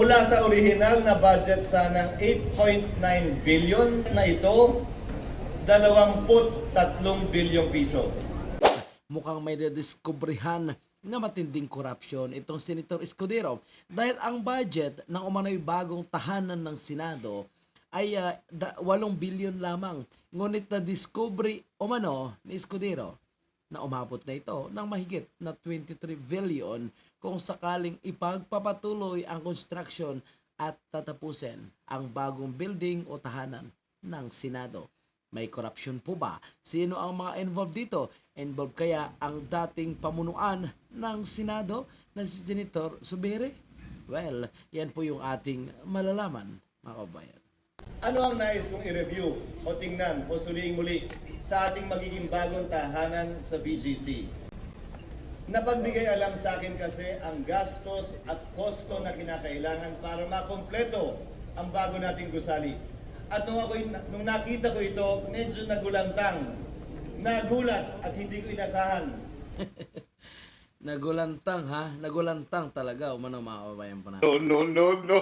Mula sa original na budget sanang 8.9 billion na ito, 23 bilyong piso. mukhang may nadiskubrihan na matinding korupsyon itong Senator Escudero dahil ang budget ng umano'y bagong tahanan ng Senado ay da- 8 bilyon lamang. Ngunit na-discovery umano ni Escudero na umabot na ito ng mahigit na 23 billion kung sakaling ipagpapatuloy ang construction at tatapusin ang bagong building o tahanan ng Senado. May korupsyon po ba? Sino ang mga involved dito? Involved kaya ang dating pamunuan ng Senado na si Senator Subere? Well, yan po yung ating malalaman, mga kabayan. Ano ang nais kong i-review o tingnan o suriing muli sa ating magiging bagong tahanan sa BGC? Napagbigay alam sa akin kasi ang gastos at kosto na kinakailangan para makompleto ang bago nating gusali. At nung, ako, nung nakita ko ito, medyo nagulantang, nagulat at hindi ko inasahan. Nagulantang ha? Nagulantang talaga umano mga kababayan po natin. No, no, no, no.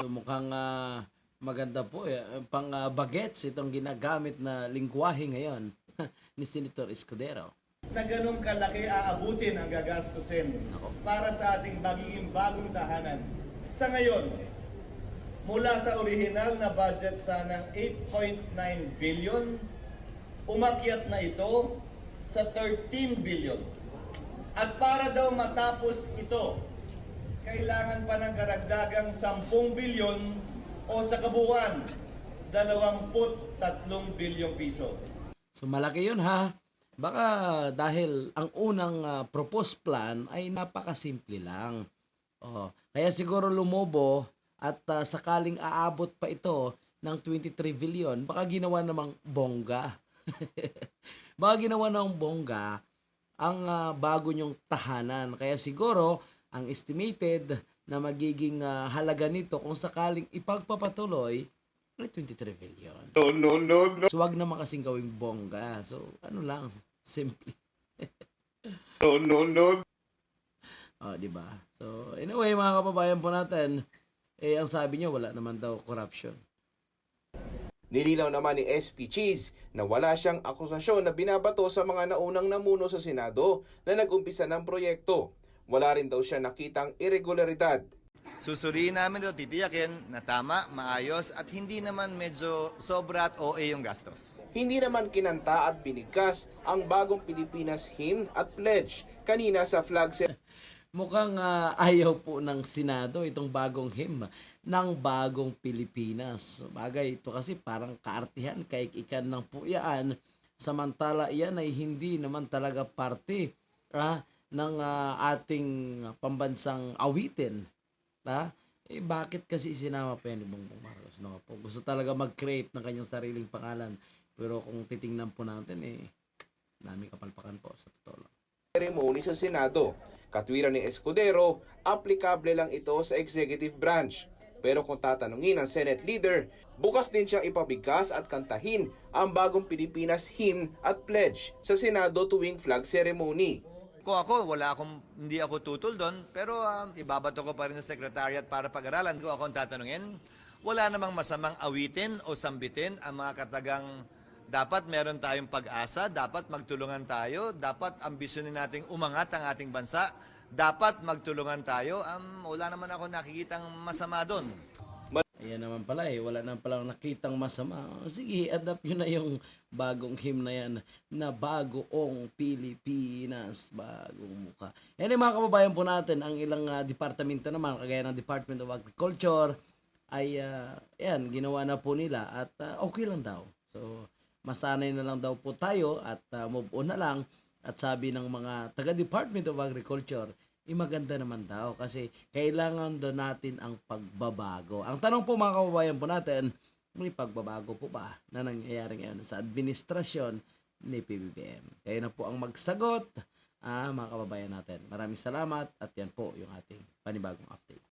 So, mukhang ah, maganda po eh. Pang ah, bagets itong ginagamit na lingwahe ngayon ni Senator Escudero. na ganun kalaki aabutin ang gagastusin para sa ating magiging bagong tahanan. Sa ngayon, mula sa original na budget sanang 8.9 billion, umakyat na ito sa 13 billion. At para daw matapos ito, kailangan pa ng karagdagang 10 bilyon o sa kabuuan, 23 bilyong piso. So malaki yun ha. Baka dahil ang unang ah, proposed plan ay napakasimple lang. Oh, kaya siguro lumobo at ah, sakaling aabot pa ito ng 23 billion, baka ginawa namang bongga. baka ginawa ng bongga ang ah, bago nyong tahanan. Kaya siguro ang estimated na magiging ah, halaga nito kung sakaling ipagpapatuloy ay 23 billion. No, no, no, no. So, wag naman kasing gawing bongga. So, ano lang, simple. No, no, no. Oh, di ba? So, anyway, mga kababayan po natin, eh, ang sabi niyo, wala naman daw corruption. Nilinaw naman ni SP Cheese na wala siyang akusasyon na binabato sa mga naunang namuno sa Senado na nag-umpisa ng proyekto. Wala rin daw siya nakitang irregularidad. Susuriin namin ito, titiyakin na tama, maayos at hindi naman medyo sobra at OA yung gastos. Hindi naman kinanta at binigkas ang bagong Pilipinas hymn at pledge kanina sa flag ceremony. Mukhang ah, ayaw po ng Senado itong bagong hymn ng bagong Pilipinas. Bagay, ito kasi parang kaartihan kay ikan ng puyaan. Samantala, yan ay hindi naman talaga parte ah, ng ah, ating pambansang awitin. Ha? Eh, bakit kasi sinama pa yan ni Bongbong Marcos? No? Po, gusto talaga mag-create ng kanyang sariling pangalan. Pero kung titingnan po natin, eh, dami kapalpakan po sa totoo lang. ceremony sa Senado. Katwiran ni Escudero, aplikable lang ito sa executive branch. Pero kung tatanungin ang Senate leader, bukas din siyang ipabigkas at kantahin ang bagong Pilipinas hymn at pledge sa Senado tuwing flag ceremony. Kung ako, wala akong, hindi ako tutol doon, pero um, ibabato ko pa rin sa secretariat para pag-aralan. Kung ako ang tatanungin, wala namang masamang awitin o sambitin ang mga katagang dapat meron tayong pag-asa, dapat magtulungan tayo, dapat ambisyonin nating umangat ang ating bansa, dapat magtulungan tayo. Um, wala naman ako nakikitang masama doon. Ayan naman pala eh, wala naman palang nakitang masama. Sige, adapt yun na yung bagong hymn na yan, na bagoong Pilipinas, bagong mukha. Yan mga kababayan po natin, ang ilang ah, departamento naman, kagaya ng Department of Agriculture, ay ah, yan, ginawa na po nila at ah, okay lang daw. So, masanay na lang daw po tayo at ah, move on na lang. At sabi ng mga taga-Department of Agriculture, eh, maganda naman daw kasi kailangan daw natin ang pagbabago. Ang tanong po mga kababayan po natin, may pagbabago po ba na nangyayari ngayon sa administrasyon ni PBBM? Kayo na po ang magsagot, ah, mga kababayan natin. Maraming salamat at yan po yung ating panibagong update.